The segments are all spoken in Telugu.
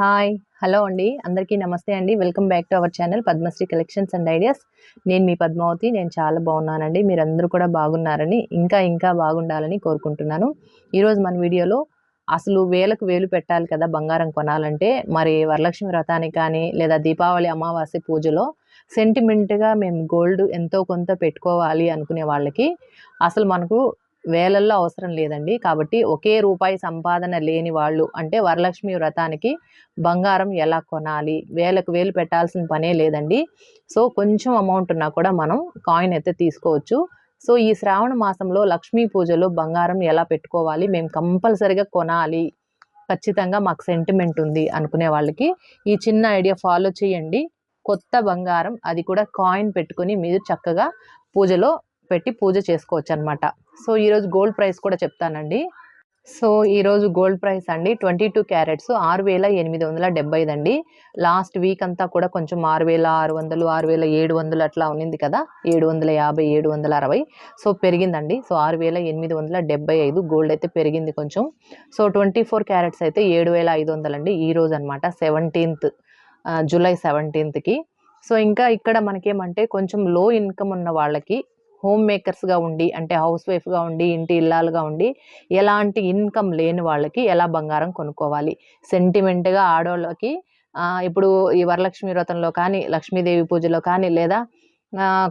హాయ్ హలో అండి. అందరికీ నమస్తే అండి. Welcome back to our channel Padmasri collections and ideas నేను మీ పద్మావతి. నేను చాలా బాగున్నానండి. మీరందరూ కూడా బాగున్నారని ఇంకా ఇంకా బాగుండాలని కోరుకుంటున్నాను. ఈరోజు మన వీడియోలో అసలు వేలకు వేలు పెట్టాలి కదా బంగారం కొనాలంటే మరి వరలక్ష్మి వ్రతానికి కానీ లేదా దీపావళి అమావాస్య పూజలో సెంటిమెంట్గా మేము గోల్డ్ ఎంతో కొంత పెట్టుకోవాలి అనుకునే వాళ్ళకి అసలు మనకు వేలల్లో అవసరం లేదండి. కాబట్టి ఒకే రూపాయి సంపాదన లేని వాళ్ళు అంటే వరలక్ష్మి వ్రతానికి బంగారం ఎలా కొనాలి వేలకు వేలు పెట్టాల్సిన పనే లేదండి. సో కొంచెం అమౌంట్ ఉన్నా కూడా మనం కాయిన్ అయితే తీసుకోవచ్చు. సో ఈ శ్రావణ మాసంలో లక్ష్మీ పూజలో బంగారం ఎలా పెట్టుకోవాలి మేము కంపల్సరిగా కొనాలి. ఖచ్చితంగా మాకు సెంటిమెంట్ ఉంది అనుకునే వాళ్ళకి ఈ చిన్న ఐడియా ఫాలో చేయండి. కొత్త బంగారం అది కూడా కాయిన్ పెట్టుకొని మీరు చక్కగా పూజలో పెట్టి పూజ చేసుకోవచ్చు అనమాట సో ఈరోజు గోల్డ్ ప్రైస్ కూడా చెప్తానండి. సో ఈరోజు గోల్డ్ ప్రైస్ అండి ట్వంటీ టూ క్యారెట్స్ ఆరు వేల ఎనిమిది వందల డెబ్బై అండి. లాస్ట్ వీక్ అంతా కూడా కొంచెం ఆరు వేల ఆరు వందలు ఆరు వేల ఏడు వందలు అట్లా ఉన్నింది కదా ఏడు వందల యాభై ఏడు వందల అరవై. సో పెరిగిందండి. సో ఆరు వేల ఎనిమిది వందల డెబ్బై ఐదు గోల్డ్ అయితే పెరిగింది కొంచెం. సో ట్వంటీ ఫోర్ క్యారెట్స్ అయితే ఏడు వేల ఐదు వందలండి ఈ రోజు అనమాట సెవెంటీన్త్ జూలై సెవెంటీన్త్కి. సో ఇంకా ఇక్కడ మనకేమంటే కొంచెం లో ఇన్కమ్ ఉన్న వాళ్ళకి హోమ్ మేకర్స్గా ఉండి అంటే హౌస్ వైఫ్గా ఉండి ఇంటి ఇల్లాలుగా ఉండి ఎలాంటి ఇన్కమ్ లేని వాళ్ళకి ఎలా బంగారం కొనుక్కోవాలి? సెంటిమెంట్గా ఆడవాళ్ళకి ఇప్పుడు ఈ వరలక్ష్మి వ్రతంలో కానీ లక్ష్మీదేవి పూజలో కానీ లేదా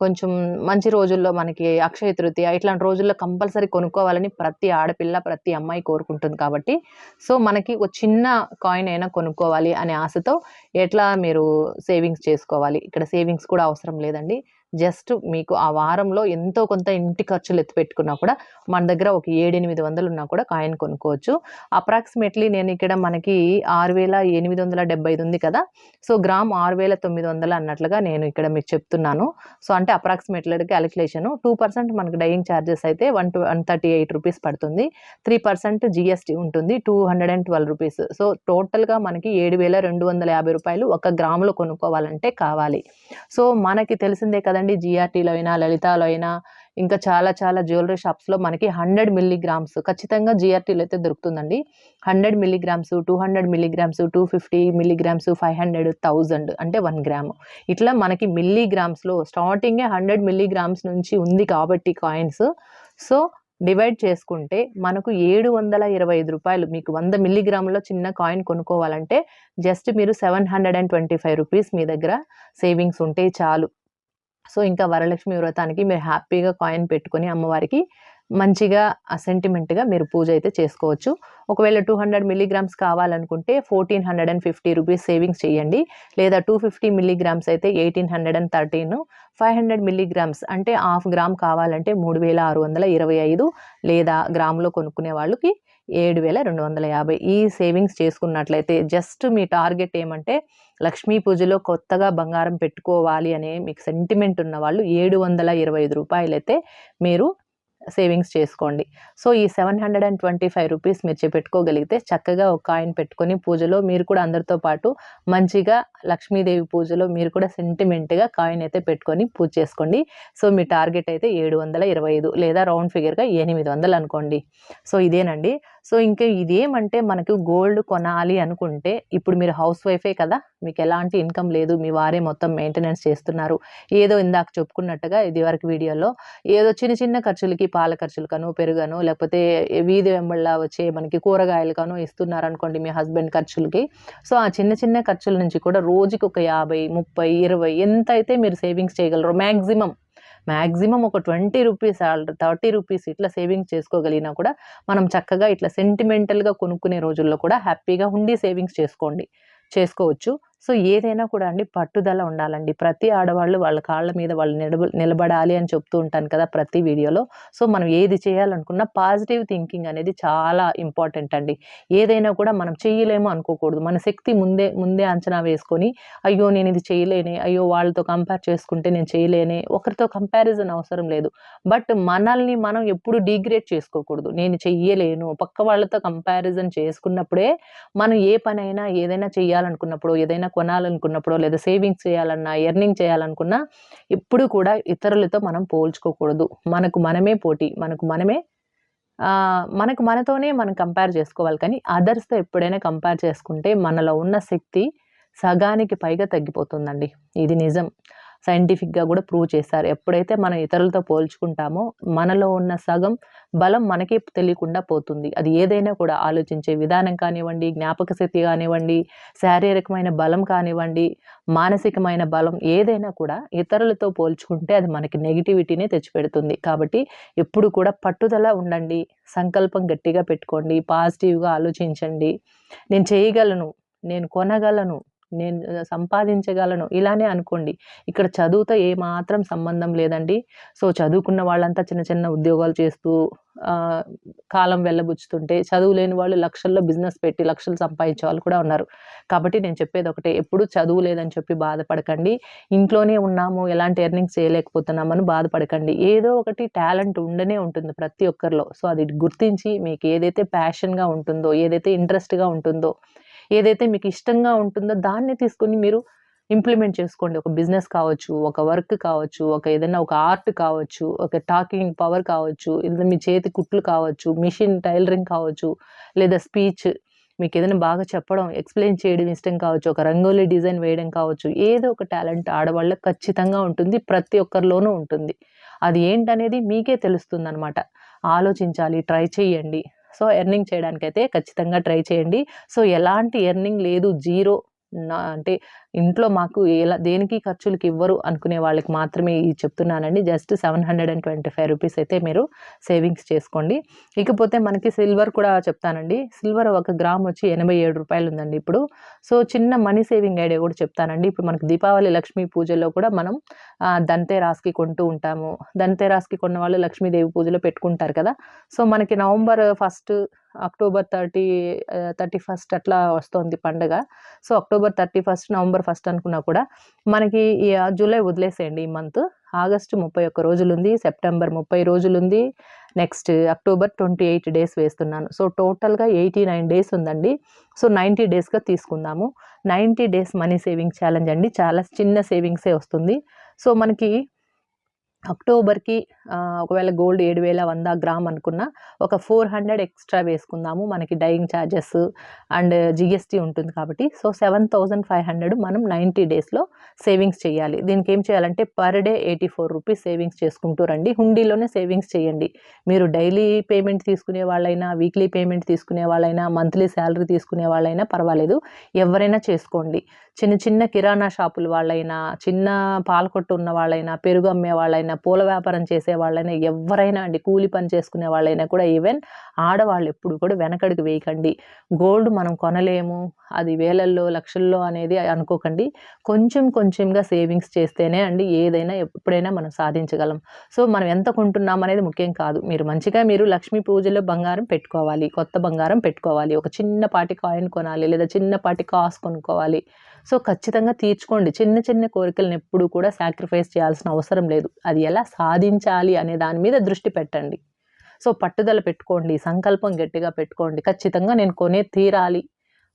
కొంచెం మంచి రోజుల్లో మనకి అక్షయ తృతీయ ఇట్లాంటి రోజుల్లో కంపల్సరీ కొనుక్కోవాలని ప్రతి ఆడపిల్ల ప్రతి అమ్మాయి కోరుకుంటుంది కాబట్టి సో మనకి ఒక చిన్న కాయిన్ అయినా కొనుక్కోవాలి అనే ఆశతో ఎట్లా మీరు సేవింగ్స్ చేసుకోవాలి? ఇక్కడ సేవింగ్స్ కూడా అవసరం లేదండి. జస్ట్ మీకు ఆ వారంలో ఎంతో కొంత ఇంటి ఖర్చులు ఎత్తి పెట్టుకున్నా కూడా మన దగ్గర ఒక ఏడెనిమిది వందలు ఉన్నా కూడా కాయిన్ కొనుక్కోవచ్చు. అప్రాక్సిమేట్లీ నేను ఇక్కడ మనకి ఆరు వేల ఎనిమిది వందల డెబ్బై ఐదు ఉంది కదా. సో గ్రామ్ ఆరు వేల తొమ్మిది వందలు అన్నట్లుగా నేను ఇక్కడ మీకు చెప్తున్నాను. సో అంటే అప్రాక్సిమేట్లీ క్యాలిక్యులేషన్ టూ పర్సెంట్ మనకి డైయింగ్ ఛార్జెస్ అయితే one to one thirty eight rupees పడుతుంది. త్రీ పర్సెంట్ జిఎస్టీ ఉంటుంది two hundred and twelve rupees. So టోటల్గా మనకి ఏడు వేల రెండు వందల యాభై రూపాయలు ఒక గ్రాములో కొనుక్కోవాలంటే కావాలి. సో మనకి తెలిసిందే కదండి చూడండి జిఆర్టీలో అయినా లలితాలో అయినా ఇంకా చాలా చాలా జ్యువెలరీ షాప్స్లో మనకి హండ్రెడ్ మిల్లీగ్రామ్స్ ఖచ్చితంగా జిఆర్టీలో అయితే దొరుకుతుందండి. Hundred milligrams two hundred milligrams two fifty milligrams five hundred thousand అంటే వన్ గ్రామ్. ఇట్లా మనకి మిల్లీగ్రామ్స్లో స్టార్టింగే హండ్రెడ్ మిల్లీగ్రామ్స్ నుంచి ఉంది కాబట్టి కాయిన్స్. సో డివైడ్ చేసుకుంటే మనకు ఏడు వందల ఇరవై ఐదు రూపాయలు మీకు వంద మిల్లీగ్రామ్లో చిన్న కాయిన్ కొనుక్కోవాలంటే జస్ట్ మీరు seven hundred and twenty five rupees మీ దగ్గర సేవింగ్స్ ఉంటే చాలు. సో ఇంకా వరలక్ష్మి వ్రతానికి మీరు హ్యాపీగా కాయిన్ పెట్టుకొని అమ్మవారికి మంచిగా సెంటిమెంట్గా మీరు పూజ అయితే చేసుకోవచ్చు. ఒకవేళ టూ హండ్రెడ్ మిల్లీగ్రామ్స్ కావాలనుకుంటే fourteen hundred and fifty rupees savings చేయండి. లేదా టూ ఫిఫ్టీ మిల్లీగ్రామ్స్ అయితే eighteen hundred and thirteen five hundred milligrams అంటే హాఫ్ గ్రామ్ కావాలంటే మూడు వేల ఆరు వందల ఇరవై ఐదు లేదా గ్రామ్లో కొనుక్కునే వాళ్ళకి ఏడు వేల రెండు వందల యాభై. ఈ సేవింగ్స్ చేసుకున్నట్లయితే జస్ట్ మీ టార్గెట్ ఏమంటే లక్ష్మీ పూజలో కొత్తగా బంగారం పెట్టుకోవాలి అనే మీకు సెంటిమెంట్ ఉన్న వాళ్ళు ఏడు వందల ఇరవై ఐదు రూపాయలైతే మీరు సేవింగ్స్ చేసుకోండి. సో ఈ seven hundred and twenty five rupees మీరు పెట్టుకోగలిగితే చక్కగా ఒక కాయిన్ పెట్టుకొని పూజలో మీరు కూడా అందరితో పాటు మంచిగా లక్ష్మీదేవి పూజలో మీరు కూడా సెంటిమెంట్గా కాయిన్ అయితే పెట్టుకొని పూజ చేసుకోండి. సో మీ టార్గెట్ అయితే ఏడు వందల ఇరవై ఐదు లేదా రౌండ్ ఫిగర్గా ఎనిమిది వందలు అనుకోండి. సో ఇదేనండి. సో ఇంకా ఇదేమంటే మనకు గోల్డ్ కొనాలి అనుకుంటే ఇప్పుడు మీరు హౌస్ వైఫే కదా మీకు ఎలాంటి ఇన్కమ్ లేదు మీ వారే మొత్తం మెయింటెనెన్స్ చేస్తున్నారు. ఏదో ఇందాక చెప్పుకున్నట్టుగా ఇది వరకు వీడియోలో ఏదో చిన్న చిన్న ఖర్చులకి పాల ఖర్చులకను పెరుగను లేకపోతే వీధి వెంబళ్ళ వచ్చే మనకి కూరగాయలకను ఇస్తున్నారు అనుకోండి మీ హస్బెండ్ ఖర్చులకి. సో ఆ చిన్న చిన్న ఖర్చుల నుంచి కూడా రోజుకి ఒక యాభై ముప్పై ఇరవై ఎంత అయితే మీరు సేవింగ్స్ చేయగలరు మ్యాక్సిమం మ్యాక్సిమం ఒక ట్వంటీ రూపీస్ థర్టీ రూపీస్ ఇట్లా సేవింగ్స్ చేసుకోగలిగినా కూడా మనం చక్కగా ఇట్లా సెంటిమెంటల్గా కొనుక్కునే రోజుల్లో కూడా హ్యాపీగా ఉండి సేవింగ్స్ చేసుకోండి చేసుకోవచ్చు. సో ఏదైనా కూడా అండి పట్టుదల ఉండాలండి. ప్రతి ఆడవాళ్ళు వాళ్ళ కాళ్ళ మీద వాళ్ళు నిలబ నిలబడాలి అని చెప్తూ ఉంటాను కదా ప్రతి వీడియోలో. సో మనం ఏది చేయాలనుకున్నా పాజిటివ్ థింకింగ్ అనేది చాలా ఇంపార్టెంట్ అండి. ఏదైనా కూడా మనం చేయలేము అనుకోకూడదు. మన శక్తి ముందే ముందే అంచనా వేసుకొని అయ్యో నేను ఇది చేయలేనే అయ్యో వాళ్ళతో కంపేర్ చేసుకుంటే నేను చేయలేనే ఒకరితో కంపారిజన్ అవసరం లేదు. బట్ మనల్ని మనం ఎప్పుడు డిగ్రేడ్ చేసుకోకూడదు. నేను చెయ్యలేను పక్క వాళ్ళతో కంపారిజన్ చేసుకున్నప్పుడే మనం ఏ పనైనా ఏదైనా చేయాలనుకున్నప్పుడు ఏదైనా కొనాలనుకున్నప్పుడు లేదా సేవింగ్స్ చేయాలన్నా ఎర్నింగ్ చేయాలనుకున్నా ఎప్పుడు కూడా ఇతరులతో మనం పోల్చుకోకూడదు మనకు మనమే పోటీ మనకు మనమే మనకు మనతోనే మనం కంపేర్ చేసుకోవాలి కానీ అదర్స్‌తో ఎప్పుడైనా కంపేర్ చేసుకుంటే మనలో ఉన్న శక్తి సగానికి పైగా తగ్గిపోతుందండి. ఇది నిజం. సైంటిఫిక్‌గా కూడా ప్రూవ్ చేశారు. ఎప్పుడైతే మనం ఇతరులతో పోల్చుకుంటామో మనలో ఉన్న సగం బలం మనకే తెలియకుండా పోతుంది. అది ఏదైనా కూడా ఆలోచించే విధానం కానివ్వండి, జ్ఞాపక శక్తి కానివ్వండి, శారీరకమైన బలం కానివ్వండి, మానసికమైన బలం ఏదైనా కూడా ఇతరులతో పోల్చుకుంటే అది మనకి నెగిటివిటీనే తెచ్చిపెడుతుంది. కాబట్టి ఎప్పుడు కూడా పట్టుదల ఉండండి. సంకల్పం గట్టిగా పెట్టుకోండి. పాజిటివ్‌గా ఆలోచించండి. నేను చేయగలను. నేను కొనగలను. నేను సంపాదించగలను. ఇలానే అనుకోండి. ఇక్కడ చదువుతో ఏమాత్రం సంబంధం లేదండి. సో, చదువుకున్న వాళ్ళంతా చిన్న చిన్న ఉద్యోగాలు చేస్తూ కాలం వెళ్ళబుచ్చుతుంటే చదువు లేని వాళ్ళు లక్షల్లో బిజినెస్ పెట్టి లక్షలు సంపాదించే వాళ్ళు కూడా ఉన్నారు. కాబట్టి నేను చెప్పేది ఒకటే ఎప్పుడు చదువు లేదని చెప్పి బాధపడకండి. ఇంట్లోనే ఉన్నాము, ఎలాంటి ఎర్నింగ్స్ చేయలేకపోతున్నామని బాధపడకండి. ఏదో ఒకటి టాలెంట్ ఉండనే ఉంటుంది ప్రతి ఒక్కరిలో. సో, అది గుర్తించి మీకు ఏదైతే ప్యాషన్‌గా ఉంటుందో, ఏదైతే ఇంట్రెస్ట్‌గా ఉంటుందో, ఏదైతే మీకు ఇష్టంగా ఉంటుందో దాన్ని తీసుకొని మీరు ఇంప్లిమెంట్ చేసుకోండి. ఒక బిజినెస్ కావచ్చు, ఒక వర్క్ కావచ్చు, ఒక ఏదైనా ఒక ఆర్ట్ కావచ్చు, ఒక టాకింగ్ పవర్ కావచ్చు, ఏదైనా మీ చేతి కుట్లు కావచ్చు, మిషన్ టైలరింగ్ కావచ్చు, లేదా స్పీచ్ మీకు ఏదైనా బాగా చెప్పడం, ఎక్స్‌ప్లెయిన్ చేయడం ఇష్టం కావచ్చు, ఒక రంగోలీ డిజైన్ వేయడం కావచ్చు, ఏదో ఒక టాలెంట్ ఆడవాళ్ళకి ఖచ్చితంగా ఉంటుంది. ప్రతి ఒక్కరిలోనూ ఉంటుంది. అది ఏంటనేది మీకే తెలుస్తుంది అనమాట ఆలోచించాలి. ట్రై చేయండి. సో, ఎర్నింగ్ చేయడానికైతే ఖచ్చితంగా ట్రై చేయండి. సో, ఎలాంటి ఎర్నింగ్ లేదు. జీరో నా అంటే ఇంట్లో మాకు ఎలా దేనికి ఖర్చులకి ఇవ్వరు అనుకునే వాళ్ళకి మాత్రమే చెప్తున్నానండి. Just seven hundred and twenty five rupees అయితే మీరు సేవింగ్స్ చేసుకోండి. ఇకపోతే మనకి సిల్వర్ కూడా చెప్తానండి. సిల్వర్ ఒక గ్రామ్ వచ్చి ఎనభై ఏడు రూపాయలు ఉందండి ఇప్పుడు. సో, చిన్న మనీ సేవింగ్ ఐడియా కూడా చెప్తానండి. ఇప్పుడు మనకి దీపావళి లక్ష్మీ పూజలో కూడా మనం ఆహ్, కొంటూ ఉంటాము. దంతెరాశికి కొన్న వాళ్ళు లక్ష్మీదేవి పూజలో పెట్టుకుంటారు కదా! సో, మనకి November first, October thirty thirty first అట్లా వస్తోంది పండుగ సో, అక్టోబర్ 31, నవంబర్ ఫస్ట్ అనుకున్నా కూడా మనకి ఈ జూలై వదిలేసేయండి ఈ మంత్. ఆగస్టు 31 రోజులుంది. సెప్టెంబర్ 30 రోజులుంది. నెక్స్ట్ అక్టోబర్ 28 డేస్ వేస్తున్నాను. సో, టోటల్‌గా 89 డేస్ ఉందండి. సో, 90 డేస్‌గా తీసుకుందాము. 90 డేస్ మనీ సేవింగ్ ఛాలెంజ్ అండి. చాలా చిన్న సేవింగ్సే వస్తుంది. సో, మనకి అక్టోబర్‌కి ఒకవేళ గోల్డ్ 7100 గ్రామ్ అనుకున్న ఒక 400 ఎక్స్‌ట్రా వేసుకుందాము. మనకి డైయింగ్ చార్జెస్ అండ్ జిఎస్టీ ఉంటుంది కాబట్టి. సో, 7500 మనం 90 డేస్‌లో సేవింగ్స్ చేయాలి. దీనికి ఏం చేయాలంటే per day eighty four rupees savings చేసుకుంటూ రండి. హుండీలోనే సేవింగ్స్ చేయండి. మీరు డైలీ పేమెంట్ తీసుకునే వాళ్ళైనా, వీక్లీ పేమెంట్ తీసుకునే వాళ్ళైనా, మంత్లీ శాలరీ తీసుకునే వాళ్ళైనా పర్వాలేదు. ఎవరైనా చేసుకోండి. చిన్న చిన్న కిరాణా షాపుల వాళ్ళైనా, చిన్న పాలకొట్టు ఉన్న వాళ్ళైనా, పెరుగు అమ్మే వాళ్ళైనా, పూల వ్యాపారం చేసే వాళ్ళైనా, ఎవరైనా అండి కూలి పని చేసుకునే వాళ్ళైనా కూడా ఈవెన్ ఆడవాళ్ళు ఎప్పుడు కూడా వెనకడుగు వేయకండి. గోల్డ్ మనం కొనలేము. అది వేలల్లో, లక్షల్లో అనేది అనుకోకండి. కొంచెం కొంచెంగా సేవింగ్స్ చేస్తేనే అండి ఏదైనా ఎప్పుడైనా మనం సాధించగలం. సో, మనం ఎంత కొంటున్నాం అనేది ముఖ్యం కాదు. మీరు మంచిగా మీరు లక్ష్మీ పూజలో బంగారం పెట్టుకోవాలి. కొత్త బంగారం పెట్టుకోవాలి. ఒక చిన్నపాటి కాయిన్ కొనాలి. లేదా చిన్నపాటి కాస్ కొనుక్కోవాలి. సో, ఖచ్చితంగా తీర్చుకోండి. చిన్న చిన్న కోరికలను ఎప్పుడు కూడా సాక్రిఫైస్ చేయాల్సిన అవసరం లేదు. అది ఎలా సాధించాలి అనే దాని మీద దృష్టి పెట్టండి. సో, పట్టుదల పెట్టుకోండి. సంకల్పం గట్టిగా పెట్టుకోండి. ఖచ్చితంగా నేను కొనే తీరాలి.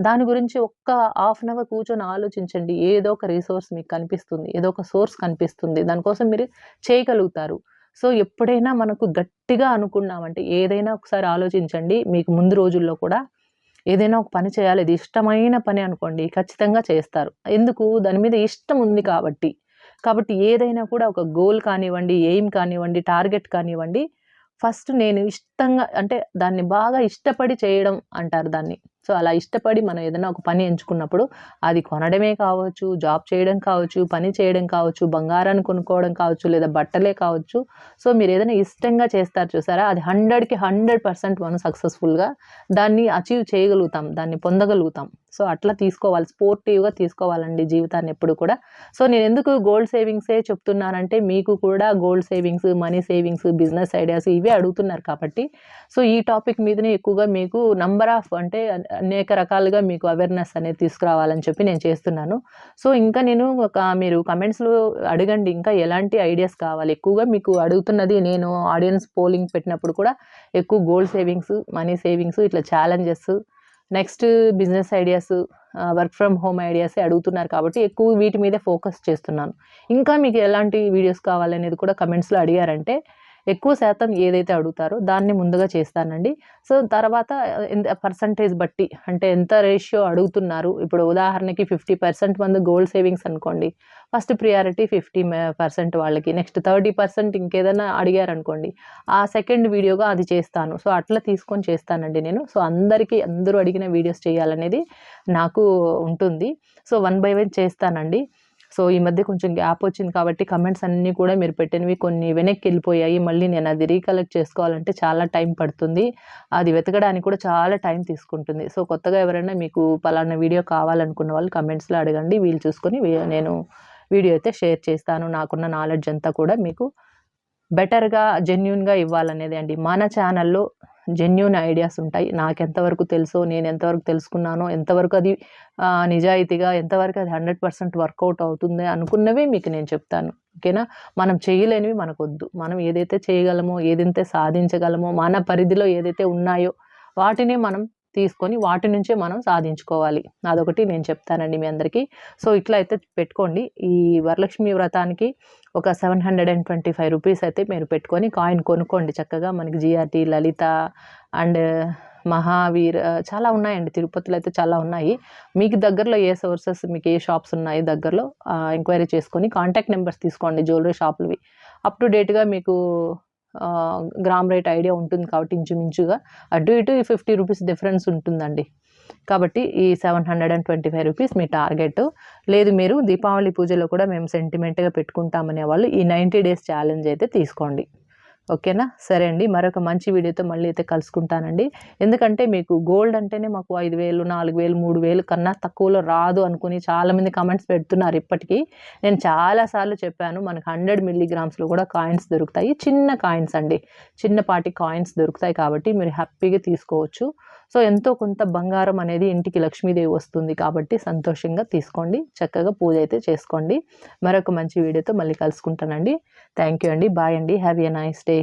దాని గురించి ఒక్క హాఫ్ అన్ అవర్ కూర్చొని ఆలోచించండి. ఏదో ఒక రిసోర్స్ మీకు కనిపిస్తుంది. ఏదో ఒక సోర్స్ కనిపిస్తుంది. దానికోసం మీరు చేయగలుగుతారు. సో, ఎప్పుడైనా మనకు గట్టిగా అనుకున్నామంటే ఏదైనా ఒకసారి ఆలోచించండి. మీకు ముందు రోజుల్లో కూడా ఏదైనా ఒక పని చేయాలి. ఇది ఇష్టమైన పని అనుకోండి. ఖచ్చితంగా చేస్తారు. ఎందుకు? దాని మీద ఇష్టం ఉంది కాబట్టి. కాబట్టి ఏదైనా కూడా ఒక గోల్ కానివ్వండి, ఎయిమ్ కానివ్వండి, టార్గెట్ కానివ్వండి, ఫస్ట్ నేను ఇష్టంగా అంటే దాన్ని బాగా ఇష్టపడి చేయడం అంటారు దాన్ని. సో, అలా ఇష్టపడి మనం ఏదైనా ఒక పని ఎంచుకున్నప్పుడు అది కొనడమే కావచ్చు, జాబ్ చేయడం కావచ్చు, పని చేయడం కావచ్చు, బంగారాన్ని కొనుక్కోవడం కావచ్చు, లేదా బట్టలే కావచ్చు. సో, మీరు ఏదైనా ఇష్టంగా చేస్తారు చూసారా? అది 100కి 100% మనం సక్సెస్‌ఫుల్‌గా దాన్ని అచీవ్ చేయగలుగుతాం. దాన్ని పొందగలుగుతాం. సో, అట్లా తీసుకోవాలి. స్పోర్టివ్‌గా తీసుకోవాలండి జీవితాన్ని ఎప్పుడు కూడా. సో, నేను ఎందుకు గోల్డ్ సేవింగ్సే చెప్తున్నానంటే మీకు కూడా gold savings, money savings, business ideas ఇవే అడుగుతున్నారు కాబట్టి. సో, ఈ టాపిక్ మీదనే ఎక్కువగా మీకు నంబర్ ఆఫ్ అంటే అనేక రకాలుగా మీకు అవేర్‌నెస్ అనేది తీసుకురావాలని చెప్పి నేను చేస్తున్నాను. సో, ఇంకా నేను ఒక మీరు కమెంట్స్‌లో అడగండి. ఇంకా ఎలాంటి ఐడియాస్ కావాలి? ఎక్కువగా మీకు అడుగుతున్నది నేను ఆడియన్స్ పోలింగ్ పెట్టినప్పుడు కూడా ఎక్కువ గోల్డ్ సేవింగ్స్, మనీ సేవింగ్స్ ఇట్లా challenges, next business ideas, work from home ideas అడుగుతున్నారు కాబట్టి ఎక్కువ వీటి మీదే ఫోకస్ చేస్తున్నాను. ఇంకా మీకు ఎలాంటి వీడియోస్ కావాలనేది కూడా కమెంట్స్‌లో అడిగారంటే ఎక్కువ శాతం ఏదైతే అడుగుతారో దాన్ని ముందుగా చేస్తానండి. సో తర్వాత పర్సంటేజ్ బట్టి అంటే ఎంత రేషియో అడుగుతున్నారు? ఇప్పుడు ఉదాహరణకి ఫిఫ్టీ పర్సెంట్ మంది గోల్డ్ సేవింగ్స్ అనుకోండి ఫస్ట్ ప్రియారిటీ ఫిఫ్టీ పర్సెంట్ వాళ్ళకి నెక్స్ట్ థర్టీ పర్సెంట్ ఇంకేదైనా అడిగారనుకోండి ఆ సెకండ్ వీడియోగా అది చేస్తాను. సో అట్లా తీసుకొని చేస్తానండి నేను. సో అందరికీ అందరూ అడిగిన వీడియోస్ చేయాలనేది నాకు ఉంటుంది. సో వన్ బై వన్ చేస్తానండి. సో ఈ మధ్య కొంచెం గ్యాప్ వచ్చింది కాబట్టి కమెంట్స్ అన్నీ కూడా మీరు పెట్టినవి కొన్ని వెనక్కి వెళ్ళిపోయాయి మళ్ళీ నేను అది రీకలెక్ట్ చేసుకోవాలంటే చాలా టైం పడుతుంది. అది వెతకడానికి కూడా చాలా టైం తీసుకుంటుంది. సో కొత్తగా ఎవరైనా మీకు పలానా వీడియో కావాలనుకున్న వాళ్ళు కమెంట్స్లో అడగండి. వీలు చూసుకొని నేను వీడియో అయితే షేర్ చేస్తాను. నాకున్న నాలెడ్జ్ అంతా కూడా మీకు బెటర్గా జెన్యున్గా ఇవ్వాలనేది అండి. మన ఛానల్లో జెన్యున్ ఐడియాస్ ఉంటాయి. నాకు ఎంతవరకు తెలుసో నేను ఎంతవరకు తెలుసుకున్నానో ఎంతవరకు అది నిజాయితీగా ఎంతవరకు అది హండ్రెడ్ పర్సెంట్ వర్కౌట్ అవుతుంది అనుకున్నవే మీకు నేను చెప్తాను. ఓకేనా? మనం చేయలేనివి మనకు వద్దు మనం ఏదైతే చేయగలమో ఏదైతే సాధించగలమో మన పరిధిలో ఏదైతే ఉన్నాయో వాటిని మనం తీసుకొని వాటి నుంచే మనం సాధించుకోవాలి. అదొకటి నేను చెప్తానండి మీ అందరికీ. సో ఇట్లా అయితే పెట్టుకోండి. ఈ వరలక్ష్మి వ్రతానికి ఒక seven hundred and twenty five rupees అయితే మీరు పెట్టుకొని కాయిన్ కొనుక్కోండి చక్కగా. మనకి జిఆర్టీ లలిత అండ్ మహావీర్ చాలా ఉన్నాయండి. తిరుపతిలో అయితే చాలా ఉన్నాయి. మీకు దగ్గరలో ఏ సోర్సెస్ మీకు ఏ షాప్స్ ఉన్నాయి దగ్గరలో ఎంక్వైరీ చేసుకొని కాంటాక్ట్ నెంబర్స్ తీసుకోండి జ్యువెలరీ షాపులవి. అప్ టు డేట్గా మీకు గ్రామ్ రేట్ ఐడియా ఉంటుంది కాబట్టి ఇంచుమించుగా. అటు ఇటు ఫిఫ్టీ రూపీస్ డిఫరెన్స్ ఉంటుందండి. కాబట్టి ఈ seven hundred and twenty five rupees me target. లేదు మీరు దీపావళి పూజలో కూడా మేము సెంటిమెంట్గా పెట్టుకుంటామనే వాళ్ళు ఈ నైంటీ డేస్ ఛాలెంజ్ అయితే తీసుకోండి. ఓకేనా? సరే అండి. మరొక మంచి వీడియోతో మళ్ళీ అయితే కలుసుకుంటానండి. ఎందుకంటే మీకు గోల్డ్ అంటేనే మాకు ఐదు వేలు నాలుగు వేలు మూడు వేలు కన్నా తక్కువలో రాదు అనుకుని చాలామంది కమెంట్స్ పెడుతున్నారు ఇప్పటికీ. నేను చాలాసార్లు చెప్పాను మనకు హండ్రెడ్ మిల్లీగ్రామ్స్లో కూడా కాయిన్స్ దొరుకుతాయి. చిన్న కాయిన్స్ అండి. చిన్నపాటి కాయిన్స్ దొరుకుతాయి కాబట్టి మీరు హ్యాపీగా తీసుకోవచ్చు. సో ఎంతో కొంత బంగారం అనేది ఇంటికి లక్ష్మీదేవి వస్తుంది కాబట్టి సంతోషంగా తీసుకోండి. చక్కగా పూజ అయితే చేసుకోండి. మరొక మంచి వీడియోతో మళ్ళీ కలుసుకుంటానండి. థ్యాంక్ యూ అండి. బాయ్ అండి. Have a nice day.